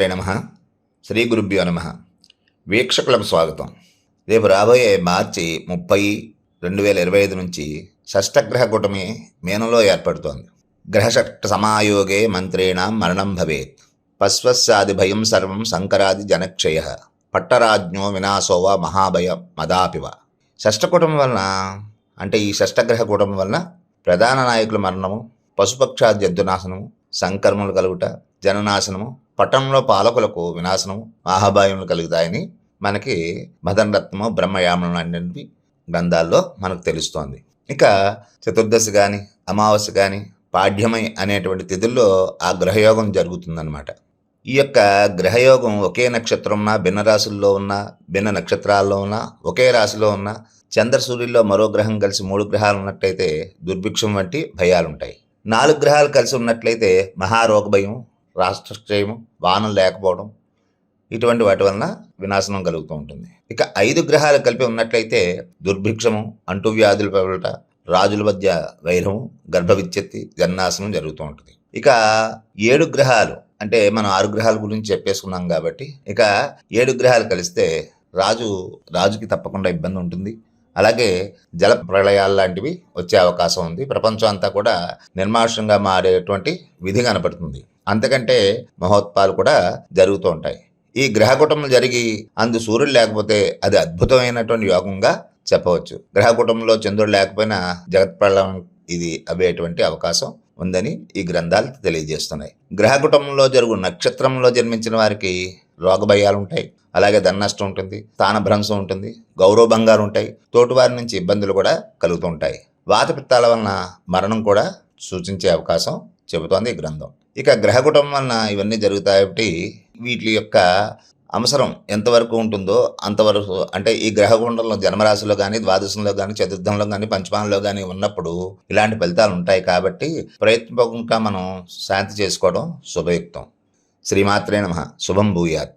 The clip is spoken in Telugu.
శ్రీమాత్రే నమ. శ్రీ గురుభ్యో నమ. వీక్షకులకు స్వాగతం. రేపు రాబోయే మార్చి ముప్పై రెండు వేల ఇరవై ఐదు నుంచి షష్టగ్రహ కూటమి మేనలో ఏర్పడుతోంది. గ్రహషట్ సమాయోగే మంత్రేణ మరణం భవేత్. పశ్వస్యాది భయం సర్వం సంకరాది జనక్షయ. పట్టరాజ్ఞో వినాశోవ మహాభయ మదాపివ. షష్టకూటం వలన అంటే ఈ షష్టగ్రహ కూటమి వలన ప్రధాన నాయకుల మరణము పశుపక్షాది జంతునాశనము సంకర్మలు కలుగుట జననాశనము పట్టణంలో పాలకులకు వినాశనం మహాభాయములు కలుగుతాయని మనకి మదన్ రత్నము బ్రహ్మయామం అనేవి గ్రంథాల్లో మనకు తెలుస్తోంది. ఇక చతుర్దశి కానీ అమావాస్య కానీ పాడ్యమై అనేటువంటి తిథుల్లో ఆ గ్రహయోగం జరుగుతుందన్నమాట. ఈ యొక్క గ్రహయోగం ఒకే నక్షత్రం ఉన్నా భిన్న రాశుల్లో ఉన్న భిన్న నక్షత్రాల్లో ఉన్న ఒకే రాశిలో ఉన్న చంద్ర సూర్యుల్లో మరో గ్రహం కలిసి మూడు గ్రహాలు ఉన్నట్లయితే దుర్భిక్షం వంటి భయాలుంటాయి. నాలుగు గ్రహాలు కలిసి ఉన్నట్లయితే మహారోగ భయం రాష్ట్రక్షయము వానం లేకపోవడం ఇటువంటి వాటి వలన వినాశనం కలుగుతూ ఉంటుంది. ఇక ఐదు గ్రహాలు కలిపి ఉన్నట్లయితే దుర్భిక్షము అంటువ్యాధులు పెరగట రాజుల మధ్య వైరము గర్భ విచ్ఛత్తి జన్నాశనం జరుగుతూ ఉంటుంది. ఇక ఏడు గ్రహాలు అంటే మనం ఆరు గ్రహాల గురించి చెప్పేసుకున్నాం కాబట్టి ఇక ఏడు గ్రహాలు కలిస్తే రాజు రాజుకి తప్పకుండా ఇబ్బంది ఉంటుంది. అలాగే జల ప్రళయాలు లాంటివి వచ్చే అవకాశం ఉంది. ప్రపంచం అంతా కూడా నిర్మాషంగా మారేటువంటి విధి కనపడుతుంది. అంతకంటే మహోత్పాలు కూడా జరుగుతూ ఉంటాయి. ఈ గ్రహకూటములు జరిగి అందు సూర్యుడు లేకపోతే అది అద్భుతమైనటువంటి యోగంగా చెప్పవచ్చు. గ్రహకూటంలో చంద్రుడు లేకపోయినా జగత్ ప్రళయం ఇది అవేటువంటి అవకాశం ఉందని ఈ గ్రంథాలు తెలియజేస్తున్నాయి. గ్రహకూటంలో జరుగు నక్షత్రంలో జన్మించిన వారికి రోగభయాలు ఉంటాయి అలాగే ధననష్టం ఉంటుంది స్థానభ్రంశం ఉంటుంది గౌరవ బంగారు ఉంటాయి తోటివారి నుంచి ఇబ్బందులు కూడా కలుగుతూ ఉంటాయి వాతపిత్తాల వలన మరణం కూడా సూచించే అవకాశం చెబుతోంది ఈ గ్రంథం. ఇక గ్రహ కుటుంబం వలన ఇవన్నీ జరుగుతాయి కాబట్టి వీటి యొక్క అవసరం ఎంతవరకు ఉంటుందో అంతవరకు అంటే ఈ గ్రహకుండంలో జన్మరాశిలో కానీ ద్వాదశంలో కానీ చతుర్థంలో కానీ పంచమాంలో కానీ ఉన్నప్పుడు ఇలాంటి ఫలితాలు ఉంటాయి కాబట్టి ప్రయత్నపూర్వకంగా మనం శాంతి చేసుకోవడం శుభయుక్తం. శ్రీమాత్రే నమ. శుభం భూయాత్.